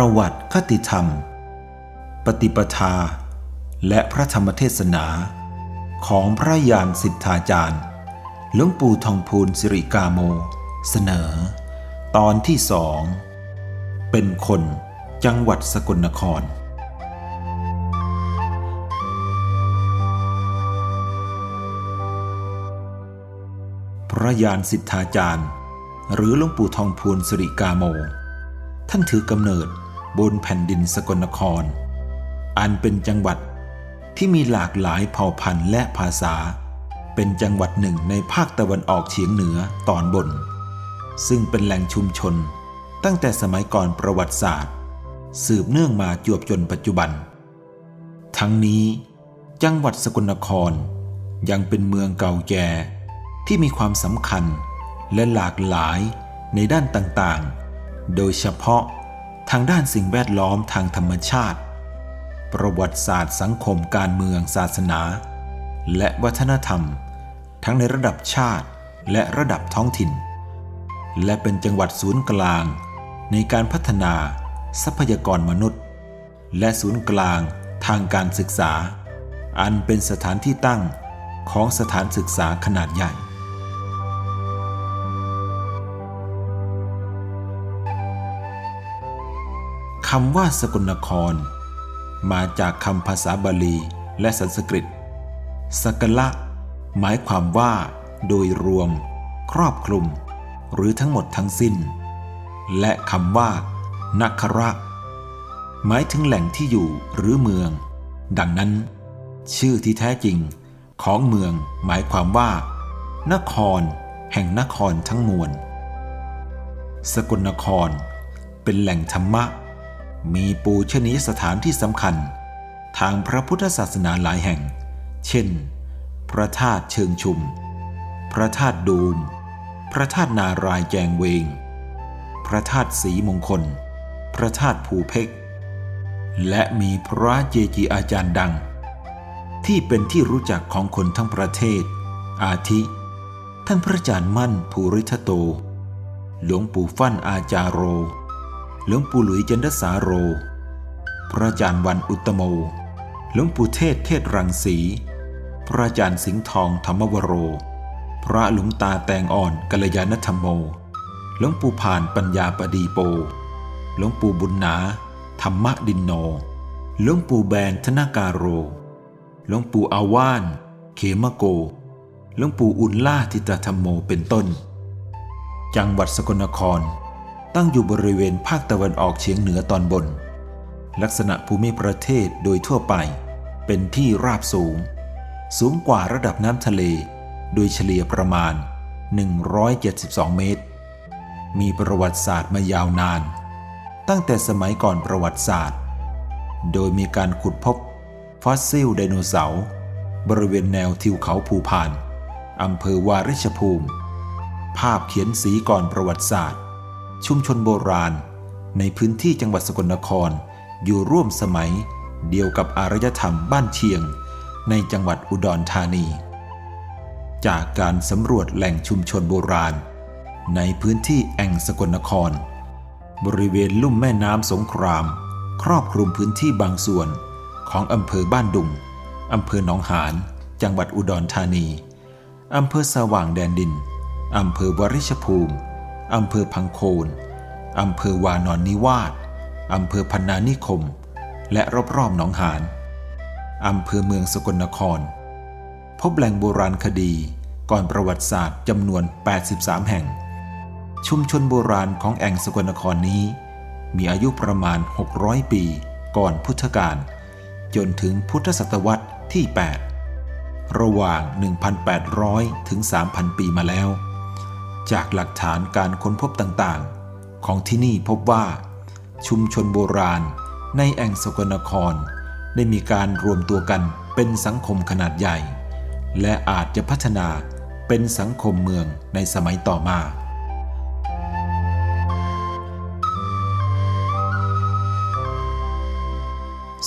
ประวัติคติธรรม ปฏิปทา และพระธรรมเทศนา ของพระยานสิทธาจารย์หลวงปู่ทองพูลสิริกาโม เสนอ ตอนที่สอง เป็นคนจังหวัดสกลนครพระยานสิทธาจารย์ หรือหลวงปู่ทองพูลสิริกาโม ท่านถือกำเนิด บนแผ่นดินสกลนคร อันเป็นจังหวัดที่มีหลากหลายเผ่าพันธุ์และภาษา เป็นจังหวัดหนึ่งในภาคตะวันออกเฉียงเหนือตอนบน ซึ่งเป็นแหล่งชุมชน ตั้งแต่สมัยก่อนประวัติศาสตร์ สืบเนื่องมาจวบจนปัจจุบัน ทั้งนี้ จังหวัดสกลนคร ยังเป็นเมืองเก่าแก่ที่มีความสำคัญและหลากหลายในด้านต่างๆ โดยเฉพาะ ทางด้านสิ่งแวดล้อมทางธรรมชาติ ประวัติศาสตร์สังคมการเมืองศาสนา และวัฒนธรรม ทั้งในระดับชาติและระดับท้องถิ่น และเป็นจังหวัดศูนย์กลาง ในการพัฒนาทรัพยากรมนุษย์ และศูนย์กลางทางการศึกษา อันเป็นสถานที่ตั้งของสถานศึกษาขนาดใหญ่ คำว่าสกลนคร มาจากคำภาษาบาลีและสันสกฤตสกละ หมายความว่า โดยรวม ครอบคลุม หรือทั้งหมดทั้งสิ้น และคำว่านักระ หมายถึงแหล่งที่อยู่หรือเมือง ดังนั้น ชื่อที่แท้จริงของเมืองหมายความว่า นคร แห่งนครทั้งมวล สกลนคร เป็นแหล่งธรรมะ มีปูชนียสถานที่สำคัญ ทางพระพุทธศาสนาหลายแห่ง เช่น พระธาตุเชิงชุม พระธาตุดูม พระธาตุนารายแจงเวง พระธาตุสีมงคล พระธาตุภูเพกและมีพระเจจีอาจารย์ดัง ที่เป็นที่รู้จักของคนทั้งประเทศ อาทิ ท่านพระอาจารย์มั่นภูริทโต หลวงปู่ฟั่นอาจารโร หลวงปู่หลุยจันทสาโร พระอาจารย์วันอุตโม หลวงปู่เทศเทศรังสี พระอาจารย์สิงห์ทองธรรมวโร พระหลวงตาแตงอ่อนกัลยาณธรรมโม หลวงปู่ผ่านปัญญาปดีโป หลวงปู่บุญนา ธรรมดินโน หลวงปู่แบนธนาการโร หลวงปู่อาว่าน เขมโก หลวงปู่อุลล่าทิตธรรมโมเป็นต้น จังหวัดสกลนคร ตั้งอยู่บริเวณภาคตะวันออกเฉียงเหนือตอนบน ลักษณะภูมิประเทศโดยทั่วไป เป็นที่ราบสูง สูงกว่าระดับน้ำทะเล โดยเฉลี่ยประมาณ 172 เมตร มีประวัติศาสตร์มายาวนาน ตั้งแต่สมัยก่อนประวัติศาสตร์ โดยมีการขุดพบ ฟอสซิลไดโนเสาร์บริเวณแนวทิวเขาภูพานอำเภอวาริชภูมิ ภาพเขียนสีก่อนประวัติศาสตร์ ชุมชนโบราณ ในพื้นที่จังหวัดสกลนคร อยู่ร่วมสมัย เดียวกับอารยธรรมบ้านเชียง ในจังหวัดอุดรธานี จากการสำรวจแหล่งชุมชนโบราณ ในพื้นที่แอ่งสกลนคร บริเวณลุ่มแม่น้ำสงคราม ครอบคลุมพื้นที่บางส่วนของอำเภอบ้านดุงอำเภอหนองหาน จังหวัดอุดรธานี อำเภอสว่างแดนดิน อำเภอวริชภูมิ อำเภอพังโคนอำเภอวานอนนิวาสอำเภอพันนานิคม และรอบๆหนองหานอำเภอเมืองสกลนคร พบแหล่งโบราณคดีก่อนประวัติศาสตร์จำนวน 83 แห่ง ชุมชนโบราณของแอ่งสกลนครนี้ มีอายุประมาณ 600 ปีก่อนพุทธกาลจนถึงพุทธศตวรรษที่ 8 ระหว่าง 1,800 ถึง 3,000 ปีมาแล้ว จากหลักฐานการค้นพบต่างๆ ของที่นี่พบว่า ชุมชนโบราณในแองสกลนคร ได้มีการรวมตัวกันเป็นสังคมขนาดใหญ่ และอาจจะพัฒนาเป็นสังคมเมืองในสมัยต่อมา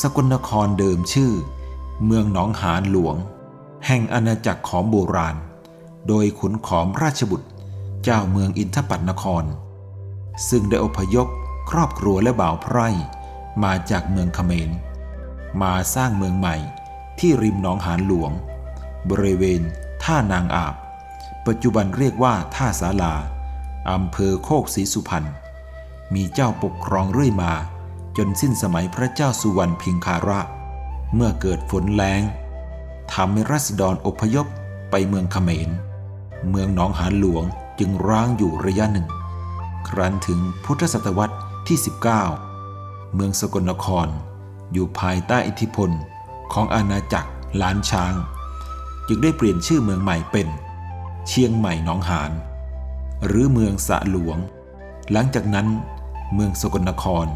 สกลนครเดิมชื่อ เมืองหนองหานหลวง แห่งอาณาจักรขอมโบราณ โดยขุนขอมราชบุตร เจ้าเมืองอินทปัตนคร ซึ่งได้อพยพครอบครัวและบ่าวไพร่มาจากเมืองเขมร มาสร้างเมืองใหม่ที่ริมหนองหานหลวง บริเวณท่านางอาบ ปัจจุบันเรียกว่าท่าสาลาอำเภอโคกศรีสุพรรณมีเจ้าปกครองเรื่อยมา จนสิ้นสมัยพระเจ้าสุวรรณพิงคาระ เมื่อเกิดฝนแล้งทำให้รัษฎรอพยพไปเมืองเขมร เมืองหนองหานหลวง จึงร้างอยู่ระยะหนึ่ง ครั้นถึงพุทธศตวรรษที่ 19 เมืองสกลนคร อยู่ภายใต้อิทธิพลของอาณาจักรล้านช้าง จึงได้เปลี่ยนชื่อเมืองใหม่เป็น เชียงใหม่หนองหานหรือเมืองสะหลวง หลังจากนั้น เมืองสกลนคร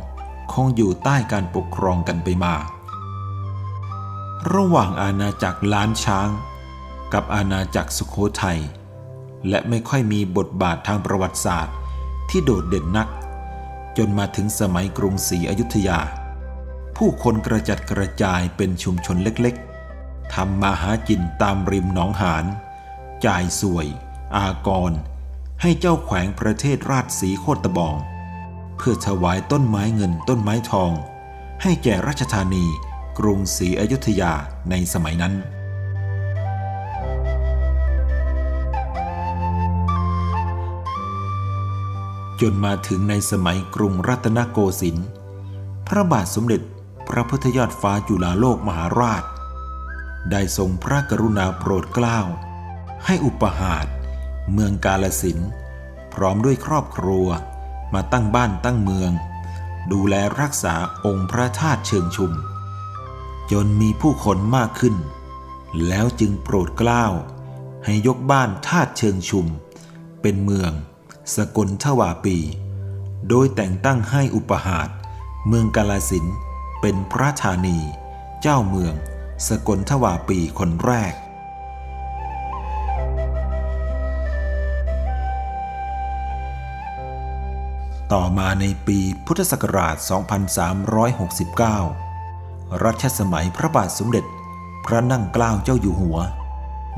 คงอยู่ใต้การปกครองกันไปมา ระหว่างอาณาจักรล้านช้าง กับอาณาจักรสุขโขทัย และไม่ค่อยมีบทบาททางประวัติศาสตร์ ที่โดดเด่นนัก จนมาถึงสมัยกรุงศรีอยุธยา ผู้คนกระจัดกระจายเป็นชุมชนเล็กๆทำมาหากินตามริมหนองหาน จ่ายสวย อากร ให้เจ้าแขวงประเทศราชสีโคตบอง เพื่อถวายต้นไม้เงินต้นไม้ทอง ให้แก่ราชธานีกรุงศรีอยุธยาในสมัยนั้น จนมาถึงในสมัยกรุงรัตนโกสินทร์พระบาทสมเด็จพระพุทธยอดฟ้าจุฬาโลกมหาราช ได้ทรงพระกรุณาโปรดเกล้า ให้อุปหาตเมืองกาลสินพร้อมด้วยครอบครัวมาตั้งบ้านตั้งเมือง ดูแลรักษาองค์พระธาตุเชิงชุม จนมีผู้คนมากขึ้น แล้วจึงโปรดเกล้า ให้ยกบ้านธาตุเชิงชุม เป็นเมือง สกลทวาปี โดยแต่งตั้งให้อุปหาตเมืองกาลสินเป็นพระธานี เจ้าเมือง สกลทวาปีคนแรก ต่อมาในปีพุทธศักราช 2369 รัชสมัยพระบาทสมเด็จ พระนั่งเกล้าเจ้าอยู่หัว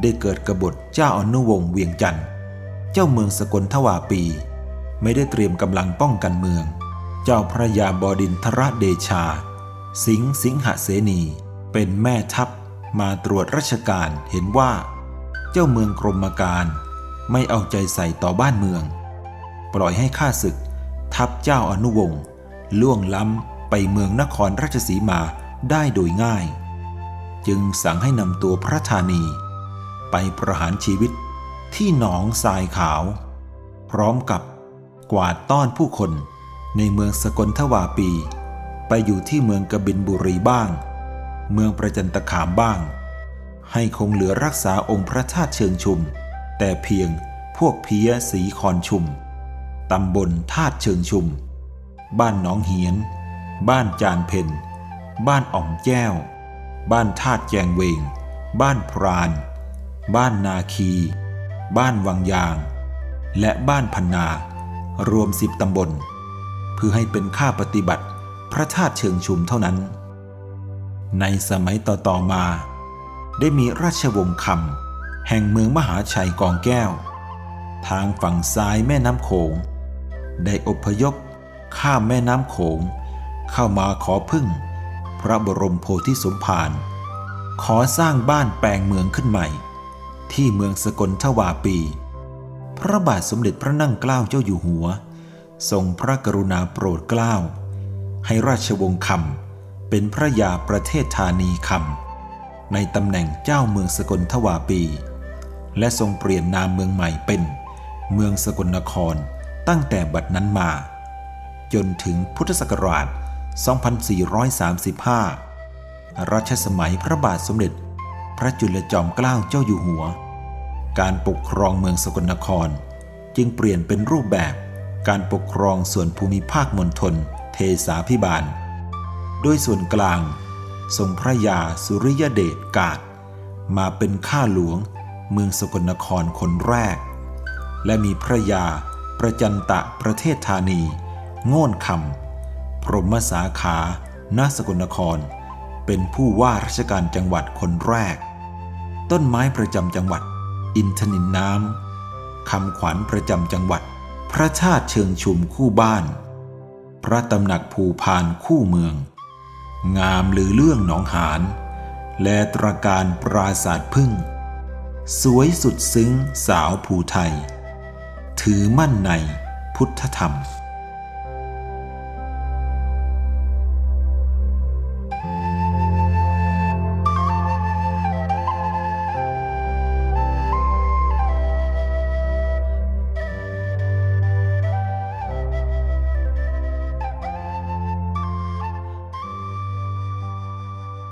ได้เกิดกบฏเจ้าอนุวงศ์เวียงจันทร์ เจ้าเมืองสกลทวาปี ไม่ได้เตรียมกำลังป้องกันเมือง เจ้าพระยาบดินทรเดชา สิงห์สิงหเสนี เป็นแม่ทัพมาตรวจราชการเห็นว่า เจ้าเมืองกรมการไม่เอาใจใส่ต่อบ้านเมือง ปล่อยให้ข้าศึก ทัพเจ้าอนุวงศ์ล่วงล้ำไปเมืองนครราชสีมาได้โดยง่าย จึงสั่งให้นำตัวพระธานี ไปประหารชีวิต ที่หนองทรายขาว พร้อมกับกวาดต้อนผู้คนในเมืองสกลทวาปี ไปอยู่ที่เมืองกบินบุรีบ้าง เมืองประจันตขามบ้าง ให้คงเหลือรักษาองค์พระธาตุเชิงชุม แต่เพียงพวกเพียสีคอนชุม ตำบลธาตุเชิงชุม บ้านหนองเหียน บ้านจานเพนบ้านอ่อมแก้ว บ้านธาตุแจงเวง บ้านพราน บ้านนาคี บ้านวังยาง และบ้านพันนา รวมสิบตำบล เพื่อให้เป็นค่าปฏิบัติพระธาตุเชิงชุมเท่านั้น ในสมัยต่อๆมา ได้มีราชวงศ์คำแห่งเมืองมหาชัยกองแก้ว ทางฝั่งซ้ายแม่น้ำโขง ได้อพยพข้ามแม่น้ำโขง เข้ามาขอพึ่ง พระบรมโพธิสมภารขอสร้างบ้านแปลงเมืองขึ้นใหม่ ที่เมืองสกลทวาปี พระบาทสมเด็จพระนั่งเกล้าเจ้าอยู่หัว ทรงพระกรุณาโปรดเกล้า ให้ราชวงศ์คำเป็นพระยาประเทศธานีคำในตำแหน่งเจ้าเมืองสกลทวาปี และทรงเปลี่ยนนามเมืองใหม่เป็น เมืองสกลนครตั้งแต่บัดนั้นมา จนถึงพุทธศักราช 2435 รัชสมัยพระบาทสมเด็จ พระจุลจอมเกล้าเจ้าอยู่หัว การปกครองเมืองสกลนคร จึงเปลี่ยนเป็นรูปแบบการปกครองส่วนภูมิภาคมณฑลเทสาพิบาลโดยส่วนกลาง ทรงพระยาสุริยเดชกาดมาเป็นข้าหลวงเมืองสกลนครคนแรก และมีพระยาประจันตะประเทศธานี โง่นคำพรหมสาขาณสกลนคร เป็นผู้ว่าราชการจังหวัดคนแรก ต้นไม้ประจำจังหวัด อินทนินน้ำคำขวัญประจำจังหวัด พระชาติเชิงชุมคู่บ้าน พระตำหนักภูพานคู่เมือง งามหรือเรื่องหนองหาน และตรการปราศาสตร์พึ่ง สวยสุดซึ้งสาวภูไทย ถือมั่นในพุทธธรรม